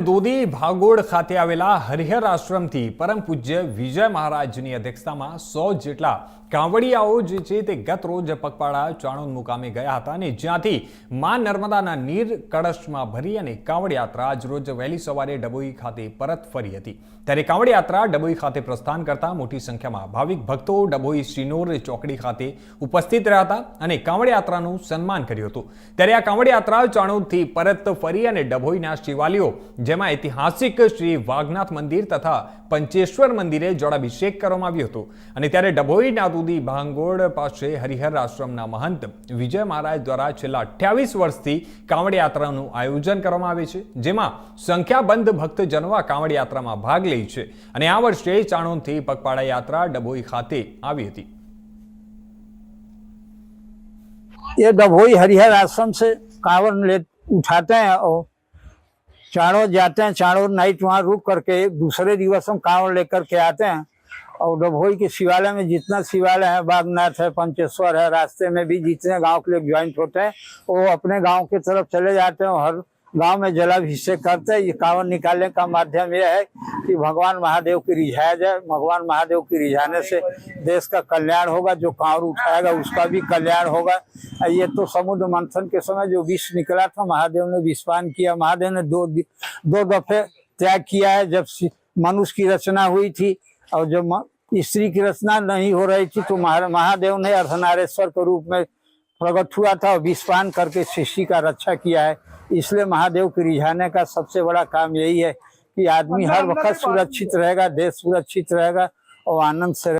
દોદી ભાગોળ ખાતે આવેલા હરિહર આશ્રમથી પરમ પૂજ્ય વિજય મહારાજની અધ્યક્ષતામાં સો જેટલા કાંવડિયાઓ જે છે તે ગત રોજ પગપાળા ચાણોદ મુકામે ગયા હતા અને જ્યાંથી મા નર્મદાના નીર કળશમાં ભરી અને કાંવડ યાત્રા રોજ વહેલી સવારે ડબોઈ ખાતે પરત ફરી હતી. ત્યારે કાંવડ યાત્રા ડબોઈ ખાતે પ્રસ્થાન કરતા મોટી સંખ્યામાં ભાવિક ભક્તો ડબોઈ શ્રીનોર ચોકડી ખાતે ઉપસ્થિત રહ્યા હતા અને કાંવડ યાત્રાનું સન્માન કર્યું હતું. ત્યારે આ કાંવડ યાત્રા ચાણોદથી પરત ફરી અને ડભોઈના શિવાલયો જેમાં ઐતિહાસિક શ્રી વાઘનાથ મંદિર તથા પંચેશ્વર મંદિરે જળાભિષેક કરવામાં આવ્યો હતો અને ત્યારે ડભોઈના દૂધી ભાંગોળ પાસે હરિહર આશ્રમના મહંત વિજય મહારાજ દ્વારા છેલ્લા અઠ્યાવીસ વર્ષથી કાંવડ યાત્રાનું આયોજન કરવામાં આવે છે જેમાં સંખ્યાબંધ ભક્તજનો આ કાંવડ યાત્રામાં ભાગ લે છે અને આ વર્ષે ચાણોદથી પગપાળા યાત્રા ડભોઈ ખાતે આવી હતી ये डभोई हरिहर आश्रम से कांवर ले उठाते हैं और चारों जाते हैं, चारों नाइट वहाँ रुक करके दूसरे दिवस हम कांवड़ लेकर के आते हैं। और डभोई के शिवालय में जितना शिवालय है, बागनाथ है, पंचेश्वर है, रास्ते में भी जितने गाँव के लोग ज्वाइंट होते हैं, वो अपने गाँव के तरफ़ चले जाते हैं और हर गाँव में जलाभिषेक करते हैं। ये कांवर निकालने का माध्यम यह है कि भगवान महादेव की रिझाया जाए भगवान महादेव की रिझाने से देश का कल्याण होगा। जो कांवर उठाएगा, उसका भी कल्याण होगा। ये तो समुद्र मंथन के समय जो विष निकला था, महादेव ने विस्पान किया। महादेव ने दो दो दफे त्याग किया है। जब मनुष्य की रचना हुई थी और जब स्त्री की रचना नहीं हो रही थी तो महादेव ने अर्धनारेश्वर के रूप में प्रकट हुआ था और विस्पान करके सृष्टि का रक्षा किया है। इसलिए महादेव के रिझाने का सबसे बड़ा काम यही है कि आदमी हर वक्त सुरक्षित रहेगा देश सुरक्षित रहेगा और आनंद से